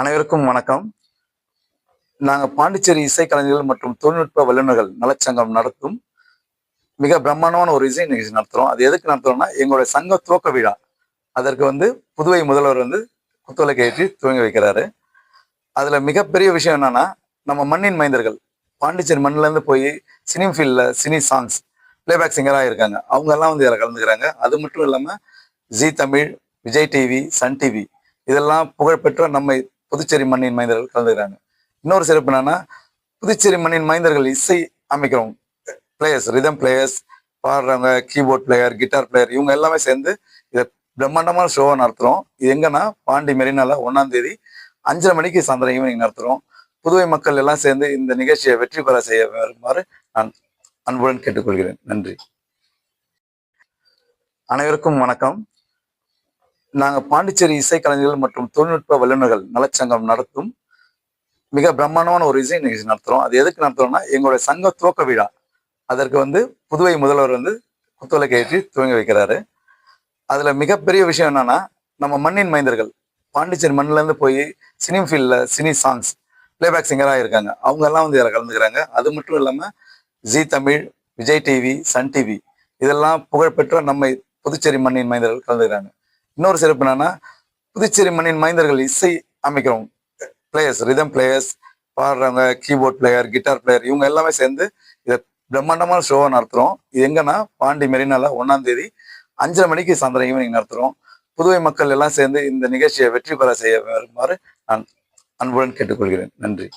அனைவருக்கும் வணக்கம். நாங்கள் பாண்டிச்சேரி இசைக்கலைஞர்கள் மற்றும் தொழில்நுட்ப வல்லுநர்கள் நலச்சங்கம் நடத்தும் மிக பிரம்மாண்டமான ஒரு இசை நிகழ்ச்சி நடத்துகிறோம் அது எதுக்கு நடத்துகிறோம்னா எங்களுடைய சங்க துவக்க விழா. அதற்கு வந்து புதுவை முதல்வர் வந்து குத்துவிளக்கு ஏற்றி துவங்கி வைக்கிறாரு. அதில் மிகப்பெரிய விஷயம் என்னன்னா நம்ம மண்ணின் மைந்தர்கள் பாண்டிச்சேரி மண்ணிலேருந்து போய் சினி ஃபீல்டில் சினி சாங்ஸ் பிளேபேக் சிங்கராக இருக்காங்க. அவங்கெல்லாம் வந்து இதில் கலந்துக்கிறாங்க. அது மட்டும் இல்லாமல் Zee Tamil Vijay TV Sun TV இதெல்லாம் புகழ்பெற்ற நம்ம புதுச்சேரி மண்ணின் மைந்தர்கள் கலந்துக்கிறாங்க. இன்னொரு சிறப்பு என்னன்னா புதுச்சேரி மண்ணின் மைந்தர்கள் இசை அமைக்கிறோம் பிளேயர்ஸ் ரிதம் பிளேயர்ஸ் பாடுறவங்க கீபோர்ட் பிளேயர் கிட்டார் பிளேயர் இவங்க எல்லாமே சேர்ந்து இதை பிரம்மாண்டமான ஷோவை நடத்துகிறோம் இது எங்கன்னா பாண்டி மெரினால ஒன்றாம் தேதி அஞ்சரை மணிக்கு சாயந்தரம் ஈவினிங் நடத்துகிறோம் புதுவை மக்கள் எல்லாம் சேர்ந்து இந்த நிகழ்ச்சியை வெற்றி பெற செய்ய வருமாறு நான் அன்புடன் கேட்டுக்கொள்கிறேன். நன்றி. அனைவருக்கும் வணக்கம். நாங்கள் பாண்டிச்சேரி இசைக்கலைஞர்கள் மற்றும் தொழில்நுட்ப வல்லுநர்கள் நலச்சங்கம் நடத்தும் மிக பிரம்மாண்டமான ஒரு இசை நிகழ்ச்சி நடத்துகிறோம் அது எதுக்கு நடத்துகிறோம்னா எங்களுடைய சங்க துவக்க விழா. அதற்கு வந்து புதுவை முதல்வர் வந்து குத்துவிளக்கு ஏற்றி துவங்கி வைக்கிறாரு. அதில் மிகப்பெரிய விஷயம் என்னன்னா நம்ம மண்ணின் மைந்தர்கள் பாண்டிச்சேரி மண்ணிலேருந்து போய் சினி ஃபீல்டில் சினி சாங்ஸ் பிளேபேக் சிங்கராக இருக்காங்க. அவங்கெல்லாம் வந்து இதில் கலந்துக்கிறாங்க. அது மட்டும் இல்லாமல் Zee Tamil Vijay TV Sun TV இதெல்லாம் புகழ்பெற்ற நம்ம புதுச்சேரி மண்ணின் மைந்தர்கள் கலந்துக்கிறாங்க. இன்னொரு சிறப்பு என்னன்னா புதுச்சேரி மண்ணின் மைந்தர்கள் இசை அமைக்கிறோம் பிளேயர்ஸ் ரிதம் பிளேயர்ஸ் பாடுறவங்க கீபோர்ட் பிளேயர் கிட்டார் பிளேயர் இவங்க எல்லாமே சேர்ந்து இதை பிரம்மாண்டமான ஷோவை நடத்துகிறோம் இது எங்கன்னா பாண்டி மெரினால ஒன்றாம் தேதி அஞ்சரை மணிக்கு சாயந்தரம் ஈவினிங் நடத்துகிறோம் புதுவை மக்கள் எல்லாம் சேர்ந்து இந்த நிகழ்ச்சியை வெற்றி பெற செய்ய வருமாறு நான் அன்புடன் கேட்டுக்கொள்கிறேன். நன்றி.